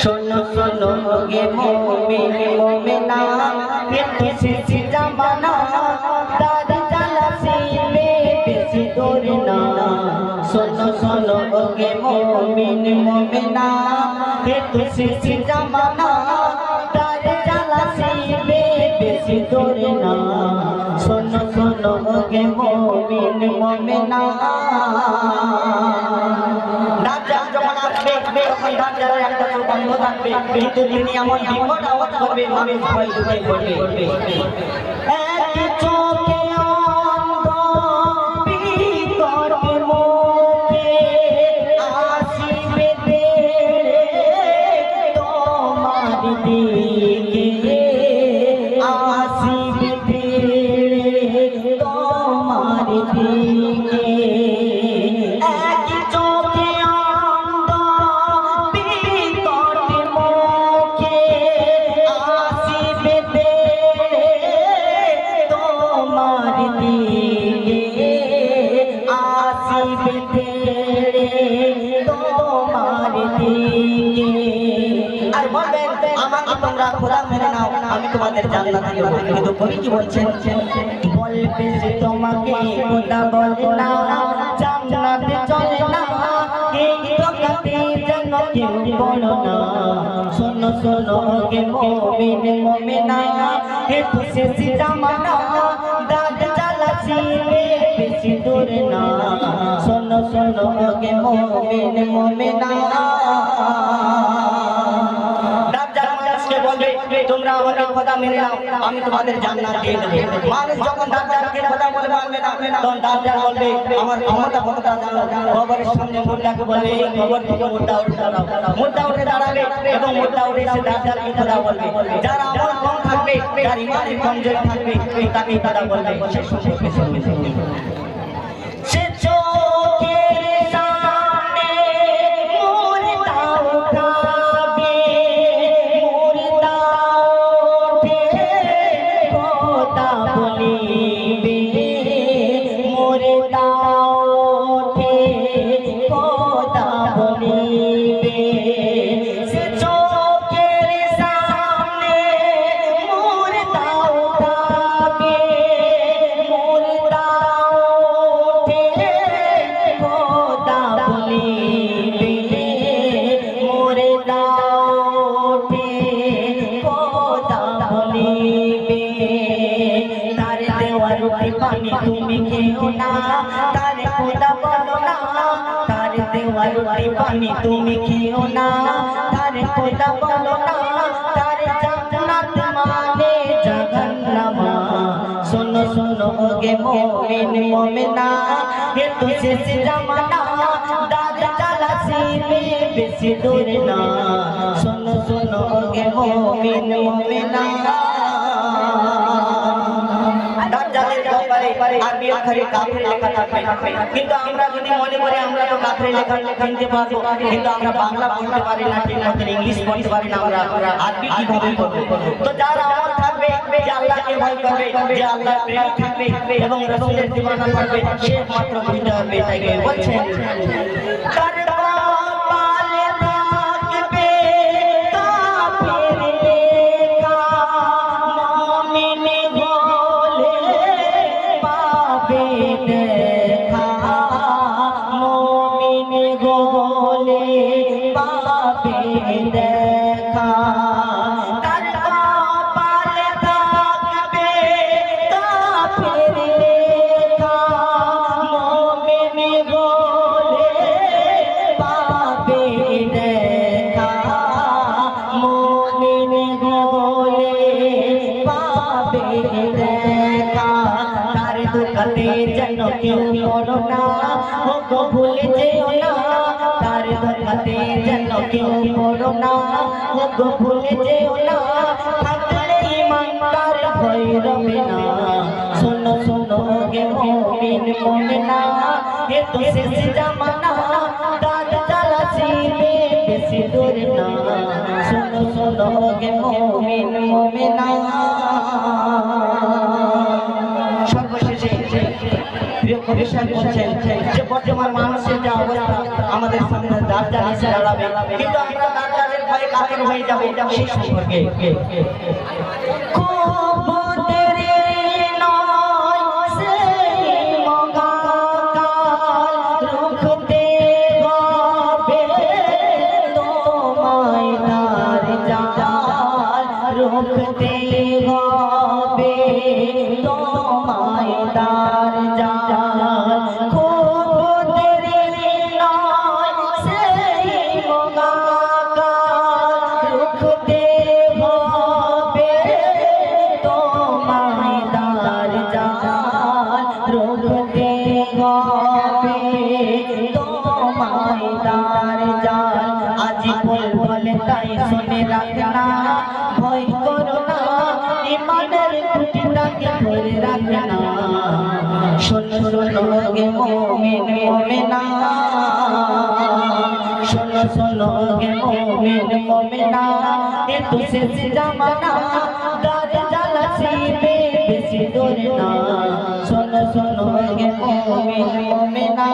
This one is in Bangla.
শোনো শোনো গে মোমিন, মোমিনা কিন্তু শেষে জামানা তার জ্বালা শিবে বেশি দূরে না শোনো শোনো গে মোমিন, মোমিনা কিন্তু শেষে জামানা তার জ্বালা শিবে বেশি দূরে না গে মোমিন, মোমিনা দাজ্জাল যখন আসবে তখন দাজ্জালের একটা চোখ বন্ধ থাকবে। কিন্তু তিনি এমন বিকট আওয়াজ করবে, মানুষ ভয় ঢুকে পড়বে। এক চোখে অন্ধ, বিকট খোদা মেনে নাও, আমি তোমাদের জান্নাত দেব কিন্তু কবি কি বলছেন বলবে যে তোমাকে খোদা বলে না, জান্নাতে চলে না, এই জগতে যেন কেউ বলো না। শোনো শোনো কে মুমিন, মুমিনা, হে শেষ জামানা দাদ জ্বালাছিবে বেশি দূরে না। শোনো শোনো কে মুমিন, মুমিনা তোমরা আমাকে খোদা মেনে নাও, আমি তোমাদের জান্নাত দিয়ে দেব। মানুষ যখন দাজ্জালকে খোদা বলে মানবে না, তখন দাজ্জাল বলবে, আমার ক্ষমতা ক্ষমতা জানো কবরের সামনে মুর্দাকে বলবে কবর থেকে মুর্দা উঠে দাঁড়াও। মুর্দা উঠে দাঁড়াবে এবং মুর্দা উঠে এসে দাজ্জালকে খোদা বলবে। যারা আমল কম থাকবে, যার ইমান কমজোরি থাকবে তাকে খোদা বলবে। সে সম্পর্কে শুনবে পানি তুমি খেও না তার খোদা বলো না তার দেওয়া রুটি পানি তুমি খেও না তার খোদা বলো না তার জান্নাত মানে জাহান্নাম শোনো শোনো গে মুমিন মুমিনা হে তো শেষ জামানা দাদ জ্বালাছিবে বেশি দূর না শোনো শোনো গে মুমিন মুমিনা আরবি অক্ষরে কাফির লেখা থাকবে কিন্তু আমরা যদি মনে করি আমরা তো কাফির লেখা পারব কিন্তু আমরা বাংলা বলতে পারি না ঠিক ইংলিশ পড়তে পারি না আমরা। আরবি কীভাবে পড়ব তো যার আমল থাকবে যে আল্লাহকে ভয় করবে যে আল্লাহর প্রেম থাকবে এবং রসুলের দিওয়ানা থাকবে সে মাত্র বুঝতে পারবে তাই বলছেন? দেখা তার কপালে থাকবে কাফির লেখা মুমিন বলে পাবে দেখা মুমিন বলে পাবে দেখা তার দুঃখতে যেন কেউ পড়ো না ও যেও না তার দুঃখতে যেন কেউ পড়ো না। গো ভুলে যেও না, থাকলে ইমান তার ভয় রবে না। শোনো শোনো গে মুমিন মুমিনা এ তো শেষ জামানা দাদ জ্বালাছিবে বেশি দূর না। শোনো শোনো গে মুমিন মুমিনা সর্বশেষে ভবিষ্যৎ করছেন, যে বর্তমান মানুষের যে অবস্থা, আমাদের সামনে দাঁড়াবে, কিন্তু আমরা দার্জালের ভয়ে কাতর হয়ে যাব সেই সম্পর্কে। সেই মগাকাল রুখতে বল তাই শুনে রাখনা ভয় করো না, ইমানের খুঁটিটাকে ধরে রাখনা শোনো শোনো গে মোমেন, মোমেনা। শোনো শোনো গে মোমেন, মোমেনা। এ তো শেষ জামানা দার জ্বালা শিবে বেশি দূর না। শোনো শোনো গে মোমেন, মোমেনা।